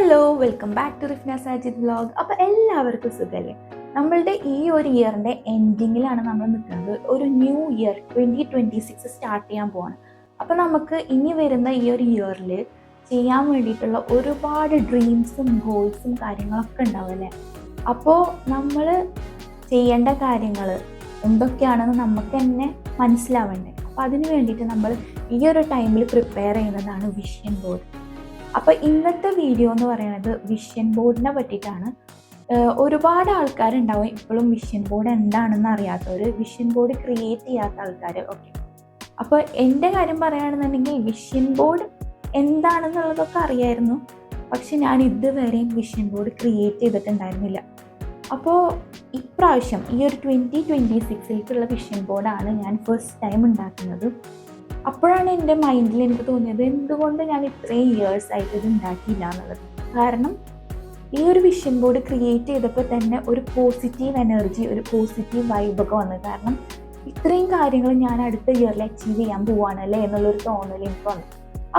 Hello welcome back to Rifna Sajid vlog അപ്പോൾ എല്ലാവർക്കും സുഖമല്ലേ നമ്മളുടെ ഈ ഒരു ഇയറിന്റെ എൻഡിങ്ങിലാണ് നമ്മൾ നിൽക്കുന്നത്. ഒരു new year twenty twenty six start ചെയ്യാൻ പോവാണ്. അപ്പോൾ നമുക്ക് ഇനി വരുന്ന ഈ ഒരു ഇയറിൽ ചെയ്യാൻ വേണ്ടിയിട്ടുള്ള ഒരുപാട് ഡ്രീംസും ഗോൾസും കാര്യങ്ങളൊക്കെ ഉണ്ടാവും അല്ലേ? അപ്പോൾ നമ്മൾ ചെയ്യേണ്ട കാര്യങ്ങൾ എന്തൊക്കെയാണെന്ന് നമുക്ക് തന്നെ മനസ്സിലാവണ്ടേ? അപ്പോൾ അതിന് വേണ്ടിയിട്ട് നമ്മൾ ഈ ഒരു ടൈമിൽ പ്രിപ്പയർ ചെയ്യുന്നതാണ് വിഷൻ ബോർഡ് അപ്പോൾ ഇന്നത്തെ വീഡിയോ എന്ന് പറയുന്നത് വിഷൻ ബോർഡിനെ പറ്റിയിട്ടാണ്. ഒരുപാട് ആൾക്കാരുണ്ടാവും ഇപ്പോഴും വിഷൻ ബോർഡ് എന്താണെന്ന് അറിയാത്തവർ വിഷൻ ബോർഡ് ക്രിയേറ്റ് ചെയ്യാത്ത ആൾക്കാർ ഓക്കെ അപ്പോൾ എന്റെ കാര്യം പറയുകയാണെന്നുണ്ടെങ്കിൽ വിഷൻ ബോർഡ് എന്താണെന്നുള്ളതൊക്കെ അറിയായിരുന്നു. പക്ഷെ ഞാൻ ഇതുവരെയും വിഷൻ ബോർഡ് ക്രിയേറ്റ് ചെയ്തിട്ടുണ്ടായിരുന്നില്ല. അപ്പോൾ ഇപ്രാവശ്യം ഈ ഒരു ട്വന്റി ട്വന്റി സിക്സിലേക്കുള്ള വിഷൻ ബോർഡാണ് ഞാൻ ഫസ്റ്റ് ടൈം ഉണ്ടാക്കുന്നത്. അപ്പോഴാണ് എന്റെ മൈൻഡിൽ എനിക്ക് തോന്നിയത് എന്തുകൊണ്ട് ഞാൻ ഇത്രയും ഇയേഴ്സ് ആയിട്ട് ഇത് ഉണ്ടാക്കിയില്ല എന്നുള്ളത്. കാരണം ഈ ഒരു വിഷൻ ബോർഡ് ക്രിയേറ്റ് ചെയ്തപ്പോൾ തന്നെ ഒരു പോസിറ്റീവ് എനർജി ഒരു പോസിറ്റീവ് വൈബൊക്കെ വന്നു. കാരണം ഇത്രയും കാര്യങ്ങൾ ഞാൻ അടുത്ത ഇയറിൽ അച്ചീവ് ചെയ്യാൻ പോവാണ് അല്ലേ എന്നുള്ളൊരു തോന്നൽ എനിക്ക് വന്നു.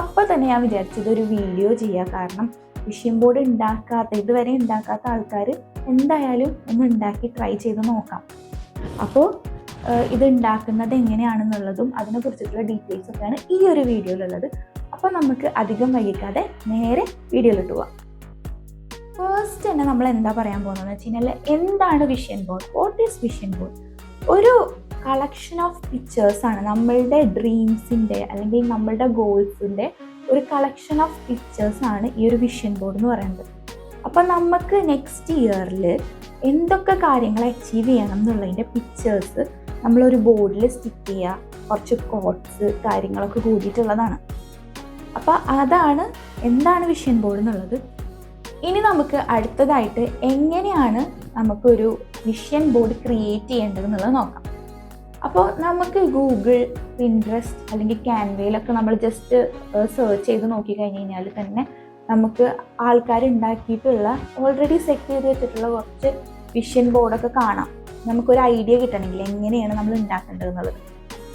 അപ്പോൾ തന്നെ ഞാൻ വിചാരിച്ചത് ഒരു വീഡിയോ ചെയ്യുക കാരണം വിഷൻ ബോർഡ് ഉണ്ടാക്കാത്ത ഇതുവരെ ഉണ്ടാക്കാത്ത ആൾക്കാർ എന്തായാലും ഒന്ന് ഉണ്ടാക്കി ട്രൈ ചെയ്ത് നോക്കാം. അപ്പോൾ ഇത് ഉണ്ടാക്കുന്നത് എങ്ങനെയാണെന്നുള്ളതും അതിനെക്കുറിച്ചിട്ടുള്ള ഡീറ്റെയിൽസ് ഒക്കെയാണ് ഈ ഒരു വീഡിയോയിലുള്ളത്. അപ്പോൾ നമുക്ക് അധികം വൈകിക്കാതെ നേരെ വീഡിയോയിലിട്ട് പോവാം. ഫസ്റ്റ് തന്നെ നമ്മൾ എന്താ പറയാൻ പോകുന്നത് വെച്ച് കഴിഞ്ഞാൽ എന്താണ് vision board what is vision board ഒരു കളക്ഷൻ ഓഫ് പിക്ചേഴ്സ് ആണ് നമ്മളുടെ ഡ്രീംസിന്റെ അല്ലെങ്കിൽ നമ്മളുടെ ഗോൾസിന്റെ ഒരു കളക്ഷൻ ഓഫ് പിക്ചേഴ്സ് ആണ് ഈ ഒരു വിഷൻ ബോർഡ് എന്ന് പറയുന്നത്. അപ്പം നമുക്ക് നെക്സ്റ്റ് ഇയറിൽ എന്തൊക്കെ കാര്യങ്ങൾ അച്ചീവ് ചെയ്യണം എന്നുള്ളതിന്റെ പിക്ചേഴ്സ് നമ്മളൊരു ബോർഡിൽ സ്റ്റിക്ക് ചെയ്യുക കുറച്ച് കോട്ട്സ് കാര്യങ്ങളൊക്കെ കൂടിയിട്ടുള്ളതാണ്. അപ്പോൾ അതാണ് എന്താണ് വിഷൻ ബോർഡ് എന്നുള്ളത്. ഇനി നമുക്ക് അടുത്തതായിട്ട് എങ്ങനെയാണ് നമുക്കൊരു വിഷൻ ബോർഡ് ക്രിയേറ്റ് ചെയ്യേണ്ടത് എന്നുള്ളത് നോക്കാം. അപ്പോൾ നമുക്ക് ഗൂഗിൾ പിൻട്രസ്റ്റ് അല്ലെങ്കിൽ ക്യാൻവയിലൊക്കെ നമ്മൾ ജസ്റ്റ് സെർച്ച് ചെയ്ത് നോക്കി കഴിഞ്ഞ് കഴിഞ്ഞാൽ തന്നെ നമുക്ക് ആൾക്കാർ ഉണ്ടാക്കിയിട്ടുള്ള ഓൾറെഡി സെറ്റ് ചെയ്ത് വെച്ചിട്ടുള്ള കുറച്ച് വിഷൻ ബോർഡൊക്കെ കാണാം. നമുക്കൊരു ഐഡിയ കിട്ടണമെങ്കിൽ എങ്ങനെയാണ് നമ്മൾ ഉണ്ടാക്കേണ്ടതെന്നുള്ളത്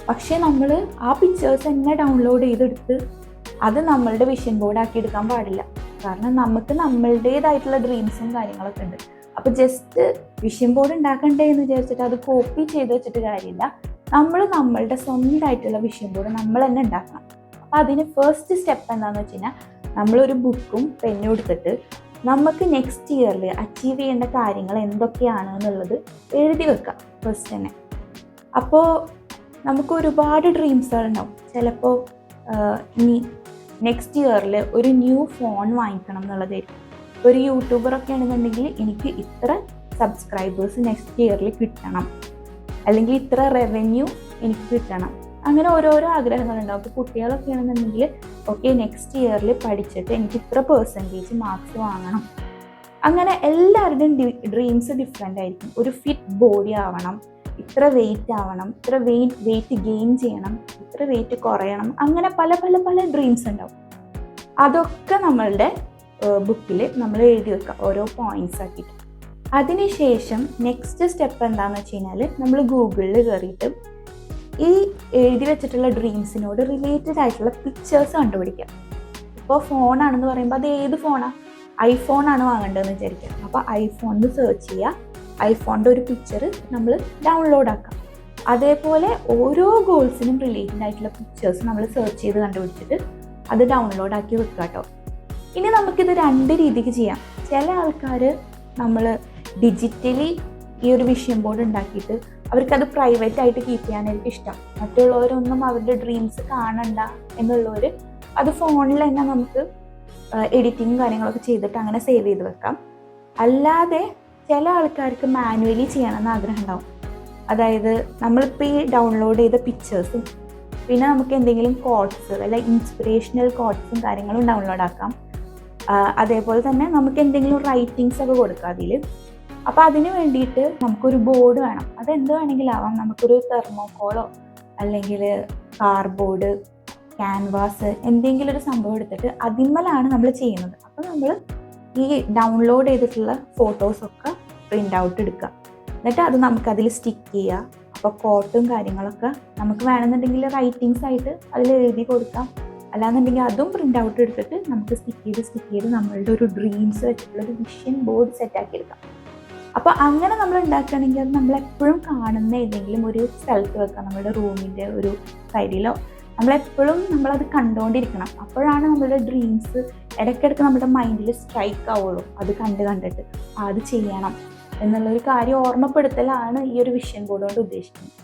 പക്ഷേ നമ്മൾ ആ പിക്ചേഴ്സ് തന്നെ ഡൗൺലോഡ് ചെയ്തെടുത്ത് അത് നമ്മളുടെ വിഷൻ ബോർഡ് ആക്കി എടുക്കാൻ പാടില്ല. കാരണം നമുക്ക് നമ്മളുടേതായിട്ടുള്ള ഡ്രീംസും കാര്യങ്ങളൊക്കെ ഉണ്ട്. അപ്പോൾ ജസ്റ്റ് വിഷൻ ബോർഡ് ഉണ്ടാക്കണ്ടേ എന്ന് വിചാരിച്ചിട്ട് അത് കോപ്പി ചെയ്ത് വെച്ചിട്ട് കാര്യമില്ല. നമ്മൾ നമ്മളുടെ സ്വന്തമായിട്ടുള്ള വിഷൻ ബോർഡ് നമ്മൾ തന്നെ ഉണ്ടാക്കണം. അപ്പോൾ അതിന് ഫസ്റ്റ് സ്റ്റെപ്പ് എന്താണെന്ന് വെച്ച് കഴിഞ്ഞാൽ നമ്മളൊരു ബുക്കും പെന്നും എടുത്തിട്ട് നമുക്ക് നെക്സ്റ്റ് ഇയറിൽ അച്ചീവ് ചെയ്യേണ്ട കാര്യങ്ങൾ എന്തൊക്കെയാണ് എന്നുള്ളത് എഴുതി വെക്കാം ഫസ്റ്റ് തന്നെ അപ്പോൾ നമുക്ക് ഒരുപാട് ഡ്രീംസുകൾ ഉണ്ടാവും ചിലപ്പോൾ ഇനി നെക്സ്റ്റ് ഇയറിൽ ഒരു ന്യൂ ഫോൺ വാങ്ങിക്കണം എന്നുള്ളതായിരിക്കും. ഒരു യൂട്യൂബറൊക്കെ ആണെന്നുണ്ടെങ്കിൽ എനിക്ക് ഇത്ര സബ്സ്ക്രൈബേഴ്സ് നെക്സ്റ്റ് ഇയറിൽ കിട്ടണം. അല്ലെങ്കിൽ ഇത്ര റവന്യൂ എനിക്ക് കിട്ടണം. അങ്ങനെ ഓരോരോ ആഗ്രഹങ്ങളുണ്ടാവും അപ്പോൾ കുട്ടികളൊക്കെ ആണെന്നുണ്ടെങ്കിൽ ഓക്കെ നെക്സ്റ്റ് ഇയറിൽ പഠിച്ചിട്ട് എനിക്ക് ഇത്ര പേഴ്സന്റേജ് മാർക്സ് വാങ്ങണം. അങ്ങനെ എല്ലാവരുടെയും ഡ്രീംസ് ഡിഫറെന്റ് ആയിരിക്കും. ഒരു ഫിറ്റ് ബോഡി ആവണം ഇത്ര വെയിറ്റ് ആവണം ഇത്ര വെയിറ്റ് വെയിറ്റ് ഗെയിൻ ചെയ്യണം ഇത്ര വെയിറ്റ് കുറയണം. അങ്ങനെ പല പല പല ഡ്രീംസ് ഉണ്ടാവും. അതൊക്കെ നമ്മളുടെ ബുക്കിൽ നമ്മൾ എഴുതി വെക്കുക ഓരോ പോയിന്റ്സ് ആക്കിയിട്ട്. അതിനുശേഷം നെക്സ്റ്റ് സ്റ്റെപ്പ് എന്താണെന്ന് വെച്ച് കഴിഞ്ഞാൽ നമ്മൾ ഗൂഗിളിൽ കയറിയിട്ട് ഈ എഴുതി വെച്ചിട്ടുള്ള ഡ്രീംസിനോട് റിലേറ്റഡ് ആയിട്ടുള്ള പിക്ചേഴ്സ് കണ്ടുപിടിക്കുക ഇപ്പോൾ ഫോണാണെന്ന് പറയുമ്പോൾ അത് ഏത് ഫോണാണ് ഐഫോൺ ആണ് വാങ്ങേണ്ടതെന്ന് വിചാരിക്കുക അപ്പോൾ ഐഫോണിൽ സെർച്ച് ചെയ്യുക ഐഫോണിന്റെ ഒരു പിക്ചർ നമ്മൾ ഡൗൺലോഡ് ആക്കാം. അതേപോലെ ഓരോ ഗോൾസിനും റിലേറ്റഡ് ആയിട്ടുള്ള പിക്ചേഴ്സ് നമ്മൾ സെർച്ച് ചെയ്ത് കണ്ടുപിടിച്ചിട്ട് അത് ഡൗൺലോഡ് ആക്കി വെക്കുക കേട്ടോ ഇനി നമുക്കിത് രണ്ട് രീതിക്ക് ചെയ്യാം. ചില ആൾക്കാർ നമ്മൾ ഡിജിറ്റലി ഈ ഒരു വിഷയൻ ബോർഡ് ഉണ്ടാക്കിയിട്ട് അവർക്കത് പ്രൈവറ്റ് ആയിട്ട് കീപ്പ് ചെയ്യാനായിരിക്കും ഇഷ്ടം. മറ്റുള്ളവരൊന്നും അവരുടെ ഡ്രീംസ് കാണണ്ട എന്നുള്ളവർ അത് ഫോണിൽ തന്നെ നമുക്ക് എഡിറ്റിങ് കാര്യങ്ങളൊക്കെ ചെയ്തിട്ട് അങ്ങനെ സേവ് ചെയ്ത് വെക്കാം. അല്ലാതെ ചില ആൾക്കാർക്ക് മാനുവലി ചെയ്യണമെന്ന് ആഗ്രഹം ഉണ്ടാവും അതായത് നമ്മളിപ്പോൾ ഈ ഡൗൺലോഡ് ചെയ്ത പിക്ചേഴ്സും പിന്നെ നമുക്ക് എന്തെങ്കിലും കോട്ട്സ് അല്ല ഇൻസ്പിറേഷണൽ കോട്ട്സും കാര്യങ്ങളും ഡൗൺലോഡ് ആക്കാം. അതേപോലെ തന്നെ നമുക്ക് എന്തെങ്കിലും റൈറ്റിങ്സ് ഒക്കെ കൊടുക്കാം അതിൽ അപ്പോൾ അതിന് വേണ്ടിയിട്ട് നമുക്കൊരു ബോർഡ് വേണം. അതെന്ത് വേണമെങ്കിലും ആവാം നമുക്കൊരു തെർമോക്കോളോ അല്ലെങ്കിൽ കാർബോർഡ് ക്യാൻവാസ് എന്തെങ്കിലും ഒരു സംഭവം എടുത്തിട്ട് അതിന്മേലാണ് നമ്മൾ ചെയ്യുന്നത്. അപ്പോൾ നമ്മൾ ഈ ഡൗൺലോഡ് ചെയ്തിട്ടുള്ള ഫോട്ടോസൊക്കെ പ്രിന്റ് ഔട്ട് എടുക്കുക. എന്നിട്ട് അത് നമുക്ക് അതിൽ സ്റ്റിക്ക് ചെയ്യുക അപ്പോൾ കോട്ടും കാര്യങ്ങളൊക്കെ നമുക്ക് വേണമെന്നുണ്ടെങ്കിൽ റൈറ്റിങ്സ് ആയിട്ട് അതിൽ എഴുതി കൊടുക്കാം. അല്ലാന്നുണ്ടെങ്കിൽ അതും പ്രിന്റ് ഔട്ട് എടുത്തിട്ട് നമുക്ക് സ്റ്റിക്ക് ചെയ്ത് സ്റ്റിക്ക് ചെയ്ത് നമ്മളുടെ ഒരു ഡ്രീംസ് വെച്ചിട്ടുള്ള ഒരു വിഷൻ ബോർഡ് സെറ്റ് ആക്കി എടുക്കാം. അപ്പോൾ അങ്ങനെ നമ്മൾ ഉണ്ടാക്കുകയാണെങ്കിൽ അത് നമ്മളെപ്പോഴും കാണുന്ന ഏതെങ്കിലും ഒരു സ്ഥലത്ത് വെക്കാം. നമ്മുടെ റൂമിന്റെ ഒരു സൈഡിലോ. നമ്മളെപ്പോഴും നമ്മളത് കണ്ടുകൊണ്ടിരിക്കണം അപ്പോഴാണ് നമ്മുടെ ഡ്രീംസ് ഇടയ്ക്കിടയ്ക്ക് നമ്മുടെ മൈൻഡിൽ സ്ട്രൈക്ക് ആവുള്ളൂ. അത് കണ്ട് കണ്ടിട്ട് അത് ചെയ്യണം എന്നുള്ളൊരു കാര്യം ഓർമ്മപ്പെടുത്തലാണ് ഈ ഒരു വിഷയം കൂടെ ഉദ്ദേശിക്കുന്നത്.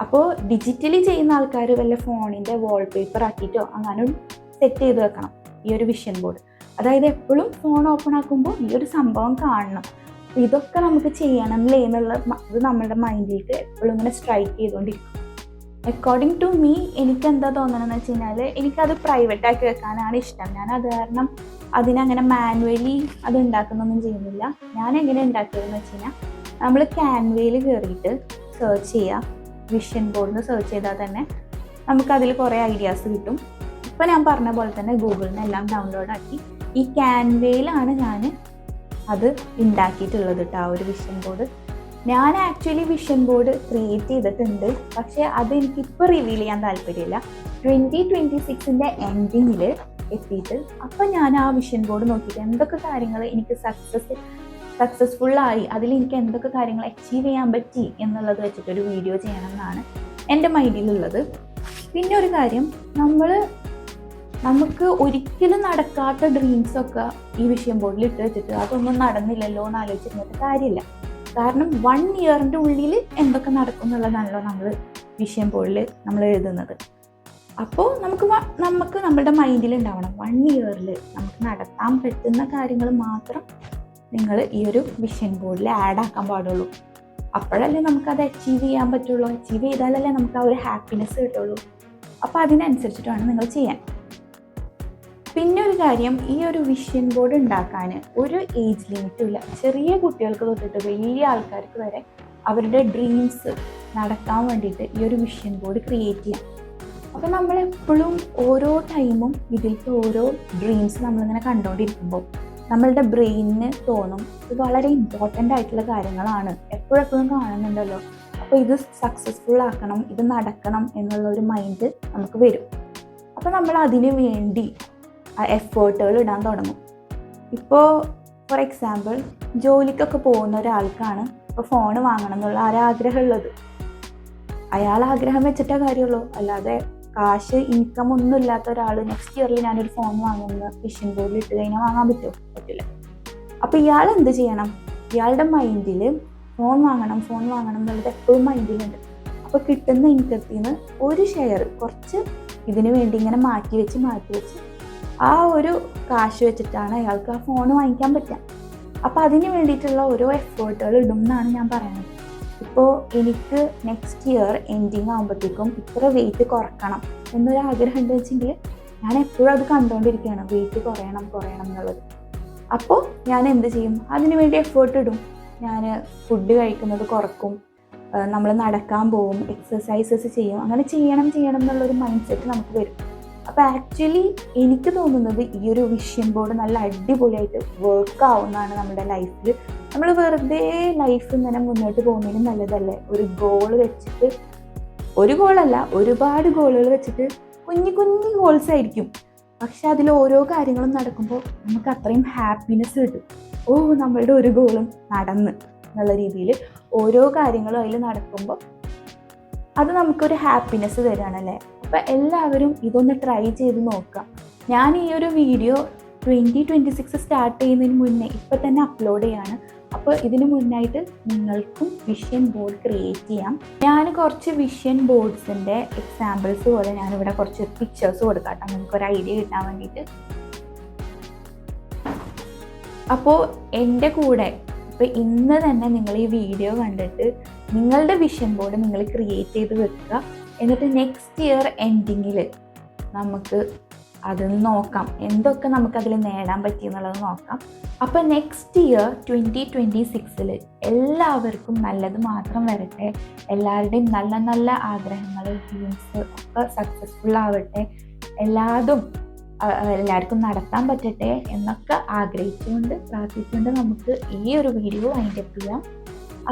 അപ്പോൾ ഡിജിറ്റലി ചെയ്യുന്ന ആൾക്കാർ വല്ല ഫോണിന്റെ വാൾപേപ്പർ ആക്കിയിട്ടോ അങ്ങനെ സെറ്റ് ചെയ്ത് വെക്കണം ഈ ഒരു വിഷൻ ബോർഡ് അതായത് എപ്പോഴും ഫോൺ ഓപ്പൺ ആക്കുമ്പോൾ ഈ ഒരു സംഭവം കാണണം. ഇതൊക്കെ നമുക്ക് ചെയ്യണമല്ലേ എന്നുള്ള ഇത് നമ്മുടെ മൈൻഡിലേക്ക് എപ്പോഴും ഇങ്ങനെ സ്ട്രൈക്ക് ചെയ്തുകൊണ്ടിരിക്കും അക്കോർഡിംഗ് ടു മീ എനിക്ക് എന്താ തോന്നണമെന്ന് വെച്ച് കഴിഞ്ഞാൽ എനിക്കത് പ്രൈവറ്റ് ആക്കി വെക്കാനാണ് ഇഷ്ടം. ഞാൻ അത് കാരണം അതിനങ്ങനെ മാനുവലി അത് ഉണ്ടാക്കുന്നൊന്നും ചെയ്യുന്നില്ല. ഞാൻ എങ്ങനെ ഉണ്ടാക്കിയതെന്ന് വെച്ച് കഴിഞ്ഞാൽ നമ്മൾ ക്യാൻവയിൽ കയറിയിട്ട് സെർച്ച് ചെയ്യുക വിഷൻ ബോർഡിൽ സെർച്ച് ചെയ്താൽ തന്നെ നമുക്കതിൽ കുറേ ഐഡിയാസ് കിട്ടും. ഇപ്പം ഞാൻ പറഞ്ഞ പോലെ തന്നെ ഗൂഗിളിൽ നിന്ന് എല്ലാം ഡൗൺലോഡ് ആക്കി. ഈ ക്യാൻവയിലാണ് ഞാൻ അത് ഉണ്ടാക്കിയിട്ടുള്ളത് കേട്ടോ ആ ഒരു വിഷൻ ബോർഡ് ഞാൻ ആക്ച്വലി വിഷൻ ബോർഡ് ക്രിയേറ്റ് ചെയ്തിട്ടുണ്ട്. പക്ഷേ അത് എനിക്ക് ഇപ്പോൾ റിവീൽ ചെയ്യാൻ താല്പര്യമില്ല. ട്വന്റി ട്വന്റി സിക്സിന്റെ എൻഡിങ്ങിൽ എത്തിയിട്ട് അപ്പം ഞാൻ ആ വിഷൻ ബോർഡ് നോക്കിയിട്ട് എന്തൊക്കെ കാര്യങ്ങൾ എനിക്ക് സക്സസ് സക്സസ്ഫുള്ളായി അതിൽ എനിക്ക് എന്തൊക്കെ കാര്യങ്ങൾ അച്ചീവ് ചെയ്യാൻ പറ്റി എന്നുള്ളത് വെച്ചിട്ടൊരു വീഡിയോ ചെയ്യണം എന്നാണ് എന്റെ മൈൻഡിലുള്ളത് പിന്നെ ഒരു കാര്യം നമ്മൾ നമുക്ക് ഒരിക്കലും നടക്കാത്ത ഡ്രീംസൊക്കെ ഈ വിഷയം ബോർഡിൽ ഇട്ട് വെച്ചിട്ട് അതൊന്നും നടന്നില്ലല്ലോ എന്ന് ആലോചിച്ചിരുന്നിട്ട് കാര്യമില്ല. കാരണം വൺ ഇയറിന്റെ ഉള്ളിൽ എന്തൊക്കെ നടക്കും എന്നുള്ളതാണല്ലോ നമ്മൾ വിഷയം ബോർഡിൽ നമ്മൾ എഴുതുന്നത്. അപ്പോൾ നമുക്ക് നമുക്ക് നമ്മുടെ മൈൻഡിൽ ഉണ്ടാവണം. വൺ ഇയറിൽ നമുക്ക് നടത്താൻ പറ്റുന്ന കാര്യങ്ങൾ മാത്രം നിങ്ങൾ ഈ ഒരു വിഷൻ ബോർഡിൽ ആഡ് ആക്കാൻ പാടുള്ളൂ. അപ്പോഴല്ലേ നമുക്കത് അച്ചീവ് ചെയ്യാൻ പറ്റുള്ളൂ. അച്ചീവ് ചെയ്താലല്ലേ നമുക്ക് ആ ഒരു ഹാപ്പിനെസ് കിട്ടുള്ളൂ. അപ്പോൾ അതിനനുസരിച്ചിട്ട് വേണം നിങ്ങൾ ചെയ്യാൻ. പിന്നെ ഒരു കാര്യം ഈ ഒരു വിഷൻ ബോർഡ് ഉണ്ടാക്കാൻ ഒരു ഏജ് ലിമിറ്റും ഇല്ല. ചെറിയ കുട്ടികൾക്ക് തൊട്ടിട്ട് വലിയ ആൾക്കാർക്ക് വരെ അവരുടെ ഡ്രീംസ് നടക്കാൻ വേണ്ടിയിട്ട് ഈ ഒരു വിഷൻ ബോർഡ് ക്രിയേറ്റ് ചെയ്യാം. അപ്പോൾ നമ്മളെപ്പോഴും ഓരോ ടൈമും ഇതിലേക്ക് ഓരോ ഡ്രീംസ് നമ്മളിങ്ങനെ കണ്ടുകൊണ്ടിരിക്കുമ്പോൾ നമ്മളുടെ ബ്രെയിനിന് തോന്നും ഇത് വളരെ ഇമ്പോർട്ടന്റ് ആയിട്ടുള്ള കാര്യങ്ങളാണ്. എപ്പോഴെപ്പോഴും കാണുന്നുണ്ടല്ലോ. അപ്പോൾ ഇത് സക്സസ്ഫുൾ ആക്കണം ഇത് നടക്കണം എന്നുള്ള ഒരു മൈൻഡ് നമുക്ക് വരും. അപ്പോൾ നമ്മൾ അതിനു വേണ്ടി എഫേർട്ടുകൾ ഇടാൻ തുടങ്ങും. ഇപ്പോൾ ഫോർ എക്സാമ്പിൾ ജോലിക്കൊക്കെ പോകുന്ന ഒരാൾക്കാണ് ഇപ്പോൾ ഫോൺ വാങ്ങണം എന്നുള്ള ഒരാഗ്രഹമുള്ളത് അയാൾ ആഗ്രഹം വെച്ചിട്ടേ കാര്യമുള്ളൂ. അല്ലാതെ കാശ് ഇൻകം ഒന്നും ഇല്ലാത്ത ഒരാൾ നെക്സ്റ്റ് ഇയറിൽ ഞാനൊരു ഫോൺ വാങ്ങുന്ന വിഷൻ ബോർഡിൽ ഇട്ട് കഴിഞ്ഞാൽ വാങ്ങാൻ പറ്റുമോ പറ്റില്ല അപ്പോൾ ഇയാൾ എന്ത് ചെയ്യണം? ഇയാളുടെ മൈൻഡിൽ ഫോൺ വാങ്ങണം ഫോൺ വാങ്ങണം എന്നുള്ളത് എപ്പോഴും മൈൻഡിലുണ്ട് അപ്പോൾ കിട്ടുന്ന ഇൻകത്തിൽ നിന്ന് ഒരു ഷെയർ കുറച്ച് ഇതിനു വേണ്ടി ഇങ്ങനെ മാറ്റി വെച്ച് മാറ്റി വെച്ച് ആ ഒരു കാശ് വെച്ചിട്ടാണ് അയാൾക്ക് ആ ഫോൺ വാങ്ങിക്കാൻ പറ്റുക. അപ്പോൾ അതിന് വേണ്ടിയിട്ടുള്ള ഓരോ എഫേർട്ടുകൾ ഇടും എന്നാണ് ഞാൻ പറയുന്നത്. ഇപ്പോൾ എനിക്ക് നെക്സ്റ്റ് ഇയർ എൻഡിങ് ആകുമ്പോഴത്തേക്കും ഇത്ര വെയിറ്റ് കുറക്കണം എന്നൊരു ആഗ്രഹം ഉണ്ട് വെച്ചെങ്കിൽ ഞാൻ എപ്പോഴും അത് കണ്ടുകൊണ്ടിരിക്കുകയാണ് വെയിറ്റ് കുറയണം കുറയണം എന്നുള്ളത്. അപ്പോൾ ഞാൻ എന്ത് ചെയ്യും? അതിന് വേണ്ടി എഫേർട്ട് ഇടും. ഞാൻ ഫുഡ് കഴിക്കുന്നത് കുറക്കും. നമ്മൾ നടക്കാൻ പോവും എക്സസൈസസ് ചെയ്യും. അങ്ങനെ ചെയ്യണം ചെയ്യണം എന്നുള്ളൊരു മൈൻഡ് സെറ്റ് നമുക്ക് വരും. അപ്പോൾ ആക്ച്വലി എനിക്ക് തോന്നുന്നത് ഈ ഒരു വിഷൻ ബോർഡ് നല്ല അടിപൊളിയായിട്ട് വർക്ക് ആവുന്നതാണ് നമ്മുടെ ലൈഫിൽ നമ്മൾ വെറുതെ ലൈഫ് ഇങ്ങനെ മുന്നോട്ട് പോകുന്നതിന് നല്ലതല്ലേ? ഒരു ഗോൾ വെച്ചിട്ട് ഒരു ഗോളല്ല ഒരുപാട് ഗോളുകൾ വെച്ചിട്ട് കുഞ്ഞു കുഞ്ഞു ഗോൾസ് ആയിരിക്കും. പക്ഷെ അതിൽ ഓരോ കാര്യങ്ങളും നടക്കുമ്പോൾ നമുക്ക് അത്രയും ഹാപ്പിനെസ് കിട്ടും. ഓ നമ്മളുടെ ഒരു ഗോളും നടന്ന് എന്നുള്ള രീതിയിൽ ഓരോ കാര്യങ്ങളും അതിൽ നടക്കുമ്പോൾ അത് നമുക്കൊരു ഹാപ്പിനെസ് തരുകയാണല്ലേ അപ്പം എല്ലാവരും ഇതൊന്ന് ട്രൈ ചെയ്ത് നോക്കാം. ഞാൻ ഈ ഒരു video twenty twenty six start ചെയ്യുന്നതിന് മുന്നേ ഇപ്പം തന്നെ അപ്ലോഡ് ചെയ്യാണ്. അപ്പോൾ ഇതിന് മുന്നായിട്ട് നിങ്ങൾക്കും വിഷൻ ബോർഡ് ക്രിയേറ്റ് ചെയ്യാം. ഞാൻ കുറച്ച് വിഷൻ ബോർഡ്സിന്റെ എക്സാമ്പിൾസ് പോലെ ഞാനിവിടെ കുറച്ച് പിക്ചേഴ്സ് കൊടുക്കാം നിങ്ങൾക്കൊരു ഐഡിയ കിട്ടാൻ വേണ്ടിയിട്ട്. അപ്പോൾ എന്റെ കൂടെ ഇപ്പോൾ ഇന്ന് തന്നെ നിങ്ങൾ ഈ വീഡിയോ കണ്ടിട്ട് നിങ്ങളുടെ വിഷൻ ബോർഡ് നിങ്ങൾ ക്രിയേറ്റ് ചെയ്ത് വെക്കുക എന്നിട്ട് നെക്സ്റ്റ് ഇയർ എൻഡിങ്ങിൽ നമുക്ക് അതിൽ നോക്കാം. എന്തൊക്കെ നമുക്കതിൽ നേടാൻ പറ്റി എന്നുള്ളത് നോക്കാം. അപ്പോൾ നെക്സ്റ്റ് ഇയർ ട്വന്റി ട്വന്റി സിക്സിൽ എല്ലാവർക്കും നല്ലത് മാത്രം വരട്ടെ. എല്ലാവരുടെയും നല്ല നല്ല ആഗ്രഹങ്ങൾ ഡ്രീംസ് ഒക്കെ സക്സസ്ഫുൾ ആവട്ടെ. എല്ലാതും എല്ലാവർക്കും നടത്താൻ പറ്റട്ടെ എന്നൊക്കെ ആഗ്രഹിച്ചുകൊണ്ട് പ്രാർത്ഥിച്ചുകൊണ്ട് നമുക്ക് ഈ ഒരു വീഡിയോ വൈൻഡപ്പ് ചെയ്യാം.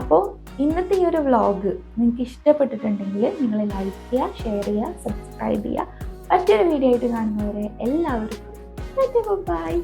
അപ്പോൾ ഇന്നത്തെ ഈ ഒരു വ്ളോഗ് നിങ്ങൾക്ക് ഇഷ്ടപ്പെട്ടിട്ടുണ്ടെങ്കിൽ നിങ്ങൾ ലൈക്ക് ചെയ്യുക ഷെയർ ചെയ്യുക സബ്സ്ക്രൈബ് ചെയ്യുക. മറ്റൊരു വീഡിയോ ആയിട്ട് കാണുന്നവരെ എല്ലാവർക്കും ബൈ